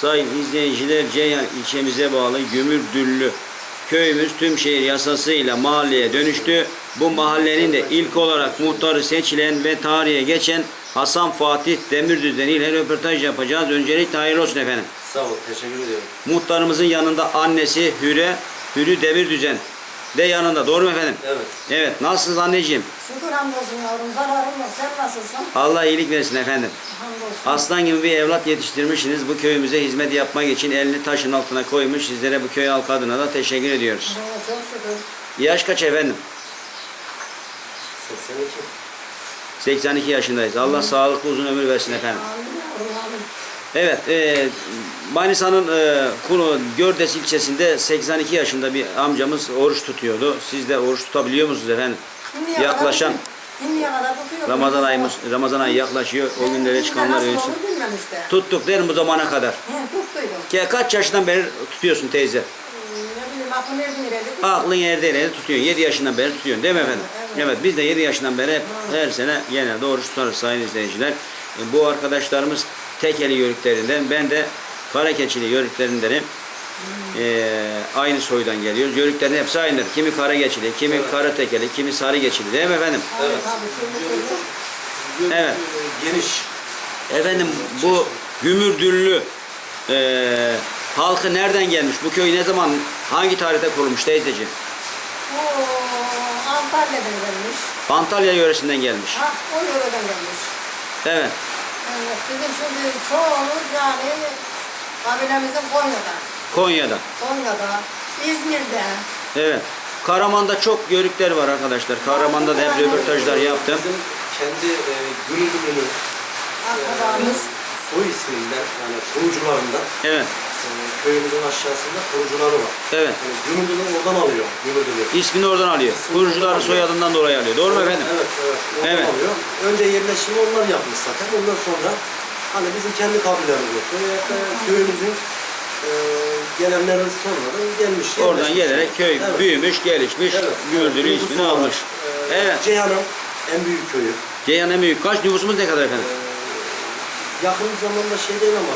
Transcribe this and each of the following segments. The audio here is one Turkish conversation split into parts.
Sayın izleyiciler Ceyhan ilçemize bağlı Gümürdüllü köyümüz tüm şehir yasasıyla mahalleye dönüştü. Bu mahallenin de ilk olarak muhtarı seçilen ve tarihe geçen Hasan Fatih Demirdüzen ile röportaj yapacağız. Öncelikle hayırlı olsun efendim. Sağ ol, teşekkür ediyorum. Muhtarımızın yanında annesi Hüre, Hürü Demirdüzen de yanında. Doğru mu efendim? Evet. Evet. Nasılsınız anneciğim? Şükür hamdolsun yavrum. Zararım yok. Sen nasılsın? Allah iyilik versin efendim. Hamdolsun. Aslan gibi bir evlat yetiştirmişsiniz. Bu köyümüze hizmet yapmak için elini taşın altına koymuş. Sizlere bu köy halkı adına da teşekkür ediyoruz. Evet, çok şükür. Yaş kaç efendim? 82. 82 yaşındayız. Allah sağlıklı uzun ömür versin efendim. Amin. Evet, e, Manisa'nın e, Kunu Gördes ilçesinde 82 yaşında bir amcamız oruç tutuyordu. Siz de oruç tutabiliyor musunuz efendim? Şimdiye Yaklaşan. Şimdiye kadar tutuyorum. Ramazan ayımız Ramazan ayı yaklaşıyor. O günlere çıkanlar bilmem işte. Tuttuk mi bu zamana kadar? He, tuttuydum. Ke- Kaç yaşından beri tutuyorsun teyze? Hmm, erdim ileride. Aklın yerde ileri tutuyorsun. 7 yaşından beri tutuyorsun değil mi efendim? Evet. Evet biz de 7 yaşından beri hep her sene genelde oruç tutarız sayın izleyiciler. E, Bu arkadaşlarımız Tekeli yörüklerinden. Ben de Karakeçili yörüklerindenim. E, aynı soydan geliyoruz. Yörüklerin hepsi aynıdır. Kimi Karageçili, kimi Karatekeli, kimi Sarıgeçili değil mi efendim? Evet. Evet. Evet. Geniş. Efendim bu Gümürdüllü e, halkı nereden gelmiş? Bu köy ne zaman, hangi tarihte kurulmuş teyzeciğim? Antalya'dan gelmiş. Antalya yöresinden gelmiş. Ha, o yöreden gelmiş. Evet. Evet, bizim şimdi çoğumuz yani kabilemizin Konya'da. Konya'da. Konya'da, İzmir'de. Evet. Karaman'da çok yörükler var arkadaşlar. Karaman'da da hep röportajlar yaptım. Bizim kendi e, Gümrüdü'nün Akrabamız. soy isminden yani kurucularından Evet. E, köyümüzün aşağısında kurucuları var. Evet. Yani Gümrüdü'nü oradan alıyor. Gümrüdü'nü. İsmini oradan alıyor. Kurucuları soyadından dolayı alıyor. Doğru mu efendim? Evet, evet. Oradan Evet. alıyor. Önce yerleşimi onlar yapmış zaten. Ondan sonra hani bizim kendi kabilemiz olsun. Ya da köyümüzün e, gelenlerin sonradan gelmiş. Oradan yerleşmiş. gelerek köy Evet. büyümüş, gelişmiş, Evet. Nüfusu ismini olarak, almış. e, Evet. Ceyhan'ın en büyük köyü. Ceyhan en büyük. Kaç nüfusumuz ne kadar efendim? E, yakın zamanda şey değil ama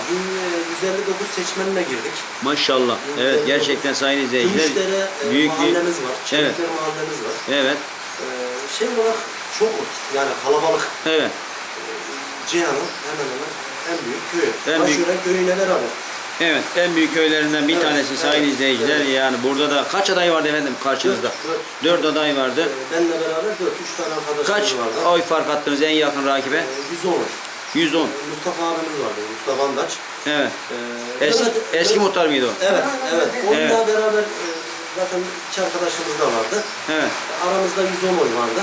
1159 seçmenine girdik. Maşallah. Evet gerçekten sayın izleyiciler. Gümüşdere e, Büyük bir... mahallemiz var. Çelikler mahallemiz var. Evet. E, şey olarak çokuz. Yani kalabalık. Evet. Ceyhan'ın hemen hemen en büyük köyü. En büyük- Başören köyüyle beraber. Evet. En büyük köylerinden bir Evet, tanesi sayın evet, izleyiciler. evet. Yani burada da kaç aday vardı efendim karşınızda? Dört, Dört aday vardı. E, benle beraber 4 3 tane arkadaşımız Kaç vardı. oy fark attınız en yakın rakibe? E, 110. 110. Mustafa abimiz vardı. Mustafa Andaç. Evet. E, Eski, evet, eski evet, muhtar mıydı o? Evet, evet. Onunla Evet. beraber e, zaten iki arkadaşımız da vardı. Evet. Aramızda 110 oy vardı.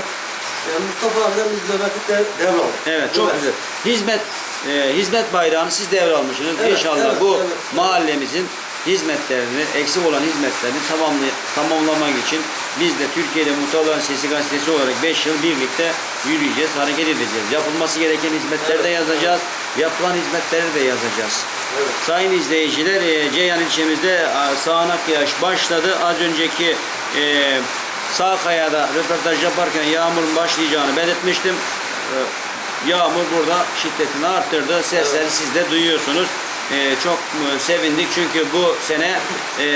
Yani Mustafa abiden biz nöbeti de devraldık. Evet çok güzel. Hizmet e, hizmet bayrağını siz devralmışsınız. Evet, İnşallah evet, bu evet. mahallemizin hizmetlerini, eksik olan hizmetlerini tamamlay tamamlamak için biz de Türkiye'de Muhtarların Sesi Gazetesi olarak 5 yıl birlikte yürüyeceğiz, hareket edeceğiz. Yapılması gereken hizmetleri de yazacağız, yapılan hizmetleri de yazacağız. Evet. Sayın izleyiciler, e, Ceyhan ilçemizde sağanak yağış başladı. Az önceki e, sağ kayada röportaj yaparken yağmurun başlayacağını belirtmiştim. E, yağmur burada şiddetini arttırdı. Sesleri Evet. siz de duyuyorsunuz. E, çok e, sevindik çünkü bu sene e,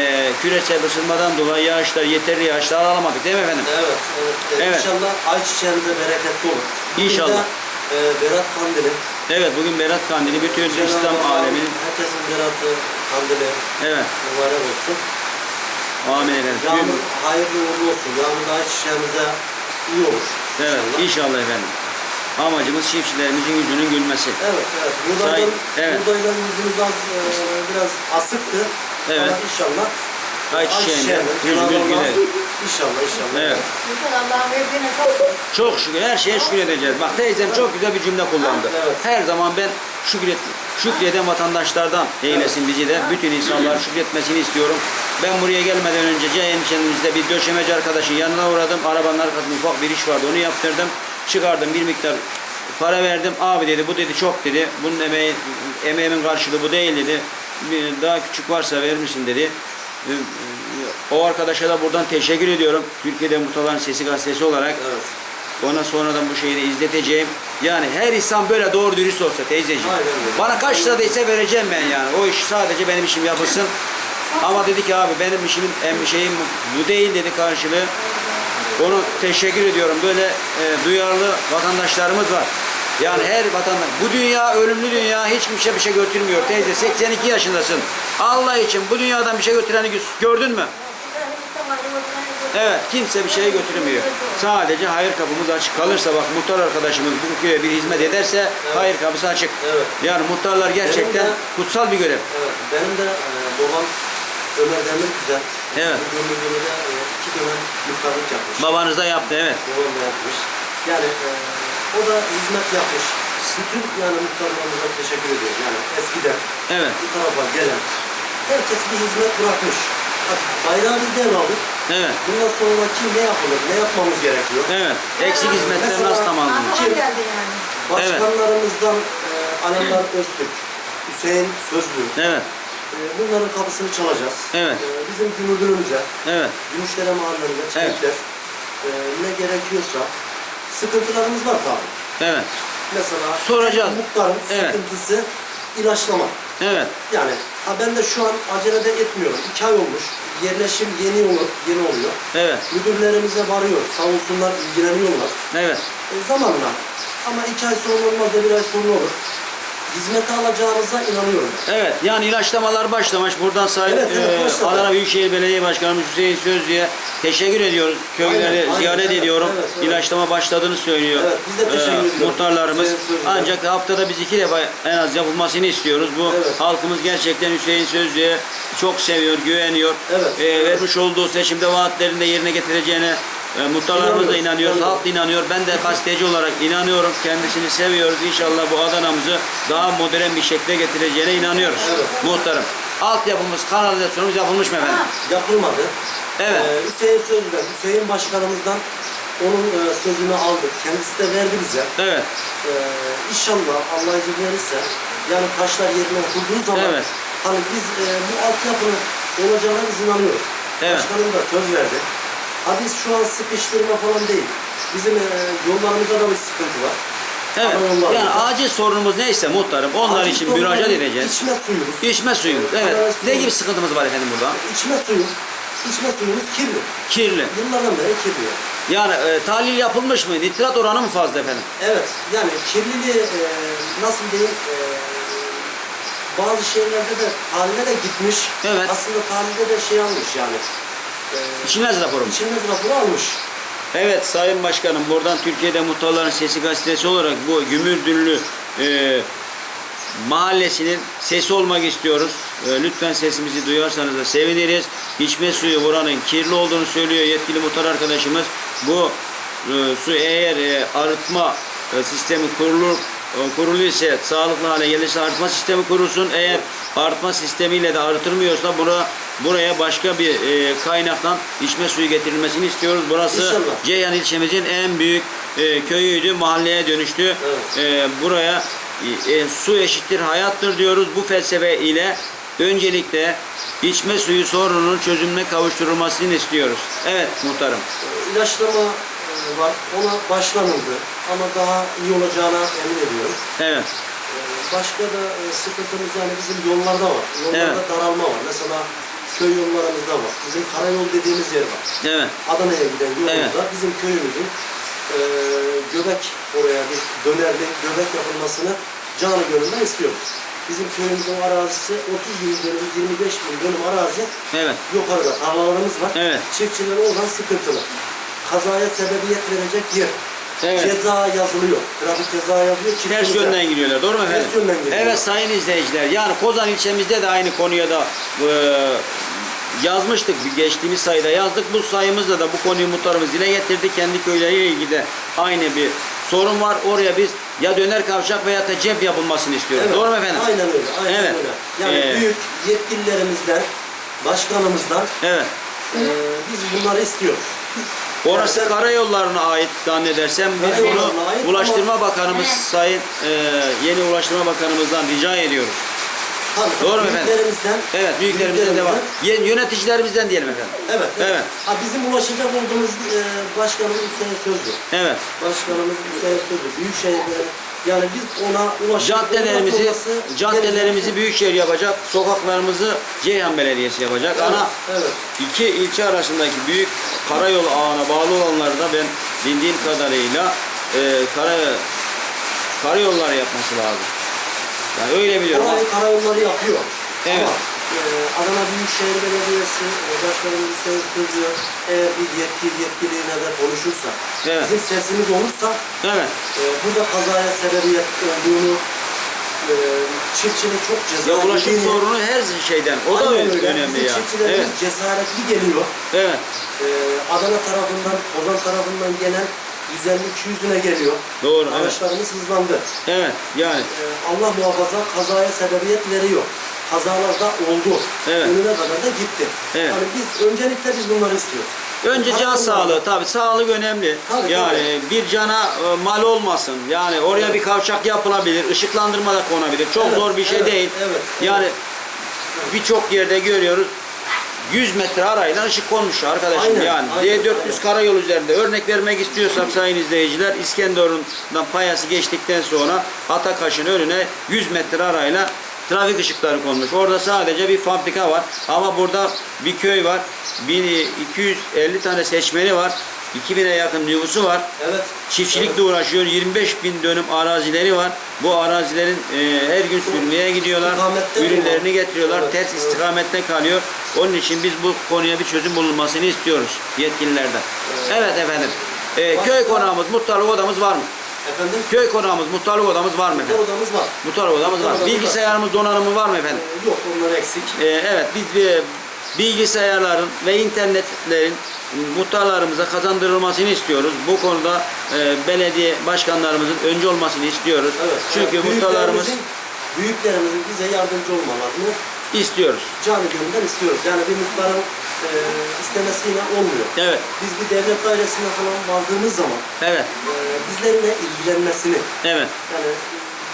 küresel ısınmadan dolayı yağışlar, yeterli yağışlar alamadık değil mi efendim? Evet, evet. Evet. İnşallah ayçiçeğinize bereketli olur. Bugün İnşallah. de, e, Berat Kandili. Evet bugün Berat Kandili bütün Cenab-ı İslam aleminin Herkesin Berat'ı, Kandili evet mübarek olsun. amin efendim. Yağmur hayırlı uğurlu olsun. Yağmur da ayçiçeğinize iyi olur. Evet inşallah. inşallah efendim. Amacımız çiftçilerimizin yüzünün gülmesi. Evet, evet. Buğdaydan, evet. buğdaydan yüzümüz az, e, biraz asıktı. Evet. Ama inşallah Ayçiçeğinde Cenab-ı Allah- güler. İnşallah, inşallah. Evet. Çok şükür. Her şeye şükür edeceğiz. Bak teyzem çok güzel bir cümle kullandı. Evet. Her zaman ben şükret, şükreden vatandaşlardan eylesin bizi de. Bütün insanlar şükretmesini istiyorum. Ben buraya gelmeden önce Ceyhan ilçemizde bir döşemeci arkadaşın yanına uğradım. Arabanın arkasında ufak bir iş vardı onu yaptırdım. Çıkardım bir miktar para verdim. Abi dedi bu dedi çok dedi. Bunun emeği, emeğimin karşılığı bu değil dedi. Daha küçük varsa verir misin dedi. Ee, O arkadaşa da buradan teşekkür ediyorum. Türkiye'de Muhtarların Sesi gazetesi olarak. Evet. Ona sonradan bu şeyi de izleteceğim. Yani her insan böyle doğru dürüst olsa teyzeciğim. Aynen öyle. Bana kaç lira değse vereceğim ben yani. O iş sadece benim işim yapılsın. Ama dedi ki abi benim işimin en şeyim bu değil dedi karşılığı. Onu teşekkür ediyorum. Böyle e, duyarlı vatandaşlarımız var. Yani her vatandaş. Bu dünya ölümlü dünya hiç kimse bir şey götürmüyor. Teyze 82 yaşındasın. Allah için bu dünyadan bir şey götüreni gö- gördün mü? Evet kimse bir şey götürmüyor. Sadece hayır kapımız açık kalırsa bak muhtar arkadaşımız bu köye bir hizmet ederse hayır kapısı açık. Evet. Yani muhtarlar gerçekten de- kutsal bir görev. Evet, benim de e, babam Ömer Demir Güzel. Evet. Bu Gönüllü'de e, iki dönem muhtarlık yapmış. Babanız da yaptı evet. Babam da yapmış. Yani e, o da hizmet yapmış. Bütün yani muhtarlarımıza teşekkür ediyorum. Yani eskiden Evet. bu tarafa gelen herkes bir hizmet bırakmış. Bak, bayrağı bizden aldık. Evet. Bundan sonraki ne yapılır, ne yapmamız gerekiyor? Evet. Eksik hizmetler nasıl tamamlanır? Aklıma geldi yani. Başkanlarımızdan e, Alemdar Öztürk, Hüseyin Sözlü, Evet. E, bunların kapısını çalacağız. Evet. E, bizim gümürdünümüze, Evet. Gümüşdere mahallelerinde, çiftlikler, e, ne gerekiyorsa sıkıntılarımız var tabii. Evet. Mesela Soracağız. muhtarın Evet. sıkıntısı ilaçlama. Evet. Yani ha ben de şu an acelede etmiyorum. İki ay olmuş. Yerleşim yeni olur, yeni oluyor. Evet. Müdürlerimize varıyor. Sağ olsunlar ilgileniyorlar. Evet. E, zamanla. Ama iki ay sonra olmaz da bir ay sonra olur. Hizmete alacağınıza inanıyorum. Evet. Yani ilaçlamalar başlamış. Buradan Sayın Evet, evet, e, başladı. Adana Büyükşehir Belediye Başkanımız Hüseyin Sözlü'ye teşekkür ediyoruz. Köyleri Aynen, aynen, ziyaret evet, ediyorum. evet, evet. İlaçlama başladığını söylüyor. Evet, biz de teşekkür ediyoruz. Muhtarlarımız. Ancak haftada biz iki defa en az yapılmasını istiyoruz. Bu Evet. halkımız gerçekten Hüseyin Sözlü'ye çok seviyor, güveniyor. Evet, E, evet. Vermiş olduğu seçimde vaatlerini de yerine getireceğine e, muhtarlarımız da inanıyor, halk da inanıyor. Ben de gazeteci olarak inanıyorum. Kendisini seviyoruz. İnşallah bu Adana'mızı daha modern bir şekle getireceğine inanıyoruz. Evet. Muhtarım. Altyapımız, kanalizasyonumuz yapılmış mı efendim? Yapılmadı. Evet. Ee, Hüseyin Sözlü, Hüseyin Başkanımızdan onun e, sözünü aldık. Kendisi de verdi bize. Evet. Ee, inşallah Allah izin verirse yani taşlar yerine oturduğu zaman Evet. hani biz e, bu altyapının olacağına biz inanıyoruz. Evet. Başkanım da söz verdi. Ha biz şu an sıkıştırma falan değil. Bizim e, yollarımızda da bir sıkıntı var. Evet. Yani acil sorunumuz neyse muhtarım onlar Acil için sorunlarımız müracaat edeceğiz. İçme suyumuz. İçme suyumuz. Evet. Ne gibi sıkıntımız var efendim burada? İçme suyu. İçme suyumuz kirli. Kirli. Yıllardan beri kirli. Yani e, tahlil yapılmış mı? Nitrat oranı mı fazla efendim? Evet, yani kirliliği e, nasıl diyeyim, e, bazı şeylerde de tahlile de gitmiş. Evet. Aslında tahlilde de şey almış yani. E, raporu mu? içilmez raporu almış. Evet Sayın Başkanım buradan Türkiye'de Muhtarların Sesi gazetesi olarak bu Gümürdünlü e, mahallesinin sesi olmak istiyoruz. E, lütfen sesimizi duyarsanız da seviniriz. İçme suyu buranın kirli olduğunu söylüyor yetkili muhtar arkadaşımız. Bu e, su eğer e, arıtma e, sistemi kurulur kurulu ise sağlıklı hale gelirse arıtma sistemi kurulsun. Eğer arıtma sistemiyle de arıtılmıyorsa bura, buraya başka bir e, kaynaktan içme suyu getirilmesini istiyoruz. Burası İnşallah. Ceyhan ilçemizin en büyük e, köyüydü, mahalleye dönüştü. Evet. E, buraya e, su eşittir hayattır diyoruz. Bu felsefe ile öncelikle içme suyu sorununun çözümüne kavuşturulmasını istiyoruz. Evet muhtarım. İlaçlama var, ona başlanıldı. Ama daha iyi olacağına emin ediyorum. Evet. E, başka da e, sıkıntımız yani bizim yollarda var. Yollarda Evet. daralma var. Mesela köy yollarımızda var. Bizim karayol dediğimiz yer var. Evet. Adana'ya giden yolumuzda Evet. bizim köyümüzün e, göbek oraya bir dönerli göbek yapılmasını canı gönülden istiyoruz. Bizim köyümüzün arazisi 30 bin dönüm, 25 bin dönüm arazi Evet. yukarıda tarlalarımız var. Evet. Çiftçiler oradan sıkıntılı. Kazaya sebebiyet verecek yer. Evet. Ceza yazılıyor. Trafik ceza yazıyor. Ters çiftçimize. yönden gidiyorlar. Doğru mu efendim? Ters yönden gidiyorlar. Evet sayın izleyiciler. Yani Kozan ilçemizde de aynı konuya da e, yazmıştık. Bir Geçtiğimiz sayıda yazdık. Bu sayımızda da bu konuyu muhtarımız dile getirdi. Kendi köyleriyle ilgili de aynı bir sorun var. Oraya biz ya döner kavşak veya da cep yapılmasını istiyoruz. Evet, Doğru mu efendim? Aynen öyle. Aynen Evet. öyle. Yani Ee, büyük yetkililerimizden, başkanımızdan Evet. e, biz bunları istiyoruz. Orası karayollarına ait zannedersem biz bunu Ulaştırma Bakanımız. Sayın e, yeni Ulaştırma Bakanımızdan rica ediyoruz. Tabii, Doğru mu efendim? büyüklerimizden, Evet, büyüklerimizden büyüklerimizden- Ye- Yöneticilerimizden diyelim efendim. Evet, evet. Evet. Ha, bizim ulaşacak olduğumuz e, başkanımız Hüseyin Sözlü. Evet. Başkanımız Hüseyin Sözlü. Büyükşehir'de yani biz ona ulaşacak Caddelerimizi, sonrası caddelerimizi büyükşehir yapacak, sokaklarımızı Ceyhan Belediyesi yapacak. Evet, Ana evet. iki ilçe arasındaki büyük karayolu ağına bağlı olanları da ben bildiğim kadarıyla e, kara karayolları yapması lazım. Yani öyle biliyorum. Orayı karayolları yapıyor. Evet. Ama e, Adana Büyükşehir Belediyesi e, Başkanımız Hüseyin Sözlü eğer bir yetki yetkiliyle de konuşursa, Evet. bizim sesimiz olursa Evet. e, burada kazaya sebebiyet olduğunu e, çiftçinin çok Ya cesaretli ulaşım sorunu her şeyden. O da öyle. önemli Bizim ya. çiftçilerimiz Evet. cesaretli geliyor. Evet. Ee, Adana tarafından, Kozan tarafından gelen 150-200'üne geliyor. Doğru, evet. Araçlarımız hızlandı. Evet. Yani Ee, Allah muhafaza kazaya sebebiyet veriyor. Kazalar da oldu. Evet. Önüne kadar da gitti. Evet. Yani biz öncelikle biz bunları istiyoruz. Önce can sağlığı tabi sağlık önemli. Tabii, yani bir cana e, mal olmasın. Yani oraya Evet. bir kavşak yapılabilir, ışıklandırma da konabilir. Çok Evet, zor bir şey evet, değil. evet, yani birçok yerde görüyoruz. 100 metre arayla ışık konmuş arkadaşım Aynen, yani. aynen, D400 aynen. karayol üzerinde örnek vermek istiyorsak sayın izleyiciler İskenderun'dan Payas'ı geçtikten sonra Atakaş'ın önüne 100 metre arayla trafik ışıkları konmuş. Orada sadece bir fabrika var ama burada bir köy var. 1250 tane seçmeni var. 2000'e yakın nüfusu var. Evet. Çiftçilikle uğraşıyor. 25 bin dönüm arazileri var. Bu arazilerin e, her gün sürmeye gidiyorlar. Ürünlerini getiriyorlar. Evet, Ters evet. istikamette kalıyor. Onun için biz bu konuya bir çözüm bulunmasını istiyoruz yetkililerden. Evet, efendim. E, köy konağımız, muhtarlık odamız var mı? Efendim? Köy konağımız, muhtarlık odamız var mı efendim? odamız var. Muhtarlık odamız var. Odamız var. Bilgisayarımız, donanımı var mı efendim? Ee, yok onlar eksik. Ee, evet biz e, bilgisayarların ve internetlerin muhtarlarımıza kazandırılmasını istiyoruz. Bu konuda e, belediye başkanlarımızın önce olmasını istiyoruz. Evet. Çünkü evet. muhtarlarımız Büyüklerimizin- Büyüklerimizin bize yardımcı olmalarını istiyoruz. canı gönülden istiyoruz. Yani bir muhtarın e, istemesiyle olmuyor. Evet, Biz bir devlet dairesine falan vardığımız zaman evet, e, bizlerle ilgilenmesini evet, yani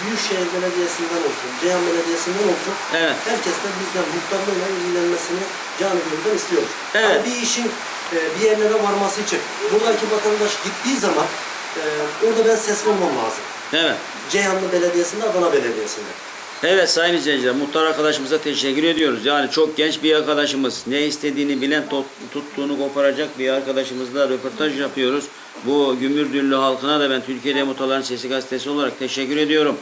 Büyükşehir Belediyesi'nden olsun, Ceyhan Belediyesi'nden olsun evet. herkesten bizden muhtarlığıyla ilgilenmesini canı gönülden istiyoruz. Evet. Yani bir işin e, bir yerlere varması için buradaki vatandaş gittiği zaman e, orada ben sesli olmam lazım. Evet. Ceyhanlı Belediyesi'nde, Adana Belediyesi'nde. Evet sayın izleyiciler, muhtar arkadaşımıza teşekkür ediyoruz. Yani çok genç bir arkadaşımız, ne istediğini bilen, tut- tuttuğunu koparacak bir arkadaşımızla röportaj yapıyoruz. Bu Gümürdüllü halkına da ben Türkiye'de Muhtarların Sesi Gazetesi olarak teşekkür ediyorum.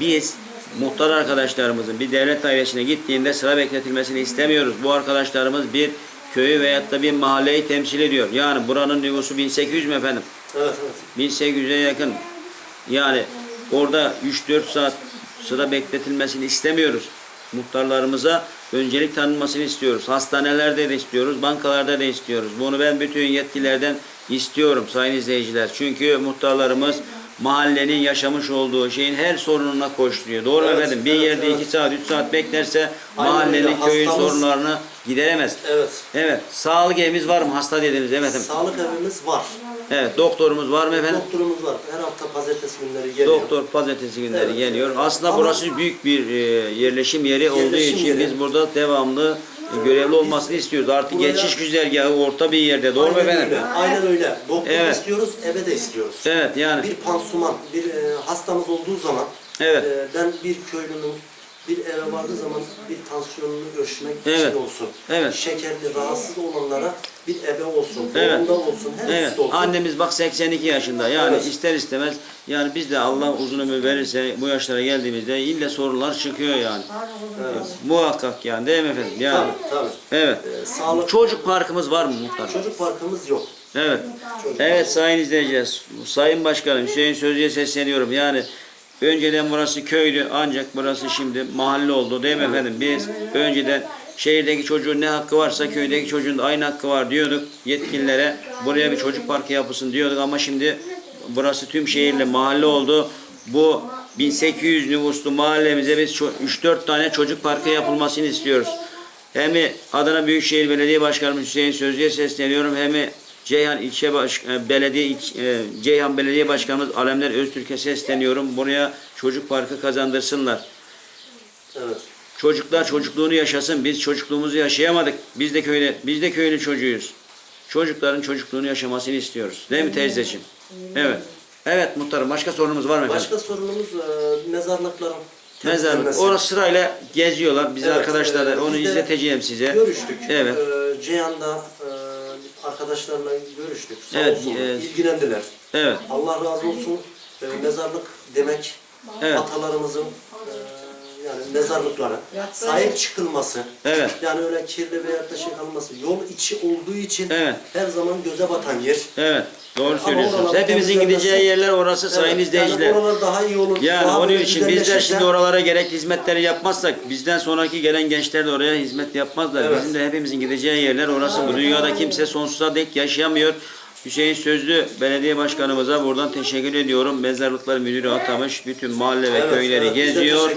Biz muhtar arkadaşlarımızın bir devlet dairesine gittiğinde sıra bekletilmesini istemiyoruz. Bu arkadaşlarımız bir köyü veyahut da bir mahalleyi temsil ediyor. Yani buranın nüfusu 1800 mü efendim? Evet, evet. 1800'e yakın. Yani orada 3-4 saat sıra bekletilmesini istemiyoruz. Muhtarlarımıza öncelik tanınmasını istiyoruz. Hastanelerde de istiyoruz, bankalarda da istiyoruz. Bunu ben bütün yetkililerden istiyorum sayın izleyiciler. Çünkü muhtarlarımız mahallenin yaşamış olduğu şeyin her sorununa koşturuyor. Doğru Evet, efendim? Bir evet, yerde evet. 2 saat, 3 saat beklerse Aynen mahallenin, öyle. köyün Hastamız- sorunlarını gideremez. Evet. Evet. Sağlık evimiz var mı? Hasta dediniz. Evet efendim. Sağlık evimiz var. Evet. Doktorumuz var mı efendim? Doktorumuz var. Her hafta pazartesi günleri geliyor. Doktor pazartesi günleri Evet. geliyor. Aslında Ama- burası büyük bir e, yerleşim yeri olduğu Yerleşim için yeri. biz burada devamlı e, görevli olmasını istiyoruz. Artık buraya- geçiş güzergahı orta bir yerde. Doğru mu Aynen efendim? öyle. Aynen öyle. Doktor Evet. istiyoruz, eve de istiyoruz. Evet yani. Bir pansuman, bir e, hastamız olduğu zaman Evet. e, ben bir köylünün bir eve vardığı zaman bir tansiyonunu ölçmek Evet. için olsun. Evet. Şekerli, rahatsız olanlara bir ebe olsun, Evet. doğumda olsun, her Evet. olsun. Annemiz bak 82 yaşında. Yani Evet. ister istemez yani biz de Allah uzun ömür verirse bu yaşlara geldiğimizde ille sorunlar çıkıyor yani. Evet. Muhakkak yani değil mi efendim? Yani. Tabii, tabii. Evet. E, sağlık, Çocuk parkımız var mı muhtar? çocuk parkımız yok. Evet. Evet sayın izleyiciler, sayın başkanım Hüseyin Sözcü'ye sesleniyorum. Yani önceden burası köydü ancak burası şimdi mahalle oldu değil mi efendim? Biz önceden şehirdeki çocuğun ne hakkı varsa köydeki çocuğun da aynı hakkı var diyorduk yetkililere. Buraya bir çocuk parkı yapılsın diyorduk ama şimdi burası tüm şehirle mahalle oldu. Bu 1800 nüfuslu mahallemize biz 3-4 tane çocuk parkı yapılmasını istiyoruz. Hem Adana Büyükşehir Belediye Başkanımız Hüseyin Sözcü'ye sesleniyorum hem Ceyhan İlçe Baş, e, Belediye İlç- e, Ceyhan Belediye Başkanımız Alemler Öztürk'e sesleniyorum. Buraya çocuk parkı kazandırsınlar. Evet. Çocuklar çocukluğunu yaşasın. Biz çocukluğumuzu yaşayamadık. Biz de köyde biz de köylü çocuğuyuz. Çocukların çocukluğunu yaşamasını istiyoruz. Değil mi teyzeciğim? Evet. Evet muhtarım başka sorunumuz var mı efendim? Başka sorunumuz e, mezarlıkların Mezarlık. temizlenmesi. Orası sırayla geziyorlar. Biz Evet, arkadaşlar da e, onu biz de izleteceğim size. Görüştük. Evet. Ee, Ceyhan'da e, arkadaşlarla görüştük. Sağ Evet, olsun, e, ilgilendiler. Evet. Allah razı olsun. E, mezarlık demek Evet. atalarımızın e, mezarlıklara Yaptığı- sahip çıkılması. Evet. Yani öyle kirli veyahut da şey kalması. Yol içi olduğu için Evet. her zaman göze batan yer. Evet. Doğru Ama söylüyorsunuz. Hepimizin temizlenmesi- gideceği yerler orası sayın Evet, izleyiciler. Yani oralar daha iyi olur. Yani daha onun böyle için bizler güzelleşirse- şimdi oralara gerek hizmetleri yapmazsak bizden sonraki gelen gençler de oraya hizmet yapmazlar. Evet. Bizim de hepimizin gideceği yerler orası. Bu dünyada kimse sonsuza dek yaşayamıyor. Hüseyin Sözlü Belediye Başkanımıza buradan teşekkür ediyorum. Mezarlıklar Müdürü atamış. Bütün mahalle ve Evet, köyleri evet, geziyor.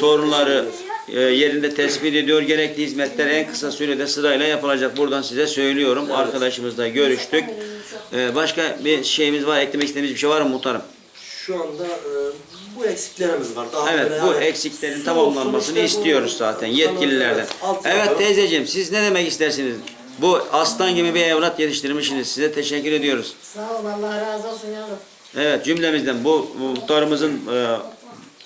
Sorunları e, yerinde tespit ediyor. Gerekli hizmetler en kısa sürede sırayla yapılacak. Buradan size söylüyorum. Arkadaşımızla görüştük. E, başka bir şeyimiz var. Eklemek istediğimiz bir şey var mı muhtarım? Şu anda e, bu eksiklerimiz var. Daha Evet bu yani eksiklerin tamamlanmasını işte bu- istiyoruz zaten yetkililerden. Evet, Evet teyzeciğim siz ne demek istersiniz? Bu aslan gibi bir evlat yetiştirmişsiniz. Size teşekkür ediyoruz. Sağ ol Allah razı olsun yavrum. Evet cümlemizden bu muhtarımızın e,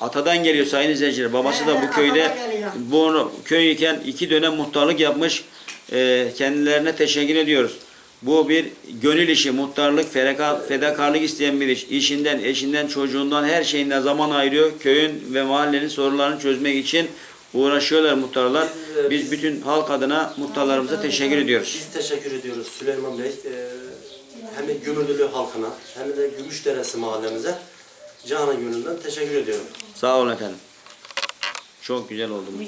atadan geliyor sayın izleyiciler. Babası da bu köyde bu köydeyken iki dönem muhtarlık yapmış. E, kendilerine teşekkür ediyoruz. Bu bir gönül işi, muhtarlık, fedaka- fedakarlık isteyen bir iş. İşinden, eşinden, çocuğundan her şeyinden zaman ayırıyor. Köyün ve mahallenin sorunlarını çözmek için uğraşıyorlar muhtarlar. Biz, e, Biz biz- bütün halk adına muhtarlarımıza teşekkür ediyoruz. Biz teşekkür ediyoruz Süleyman Bey. Ee, hem Gümürdülü halkına hem de Gümüşderesi mahallemize canı gönülden teşekkür ediyorum. Sağ olun efendim. Çok güzel oldu.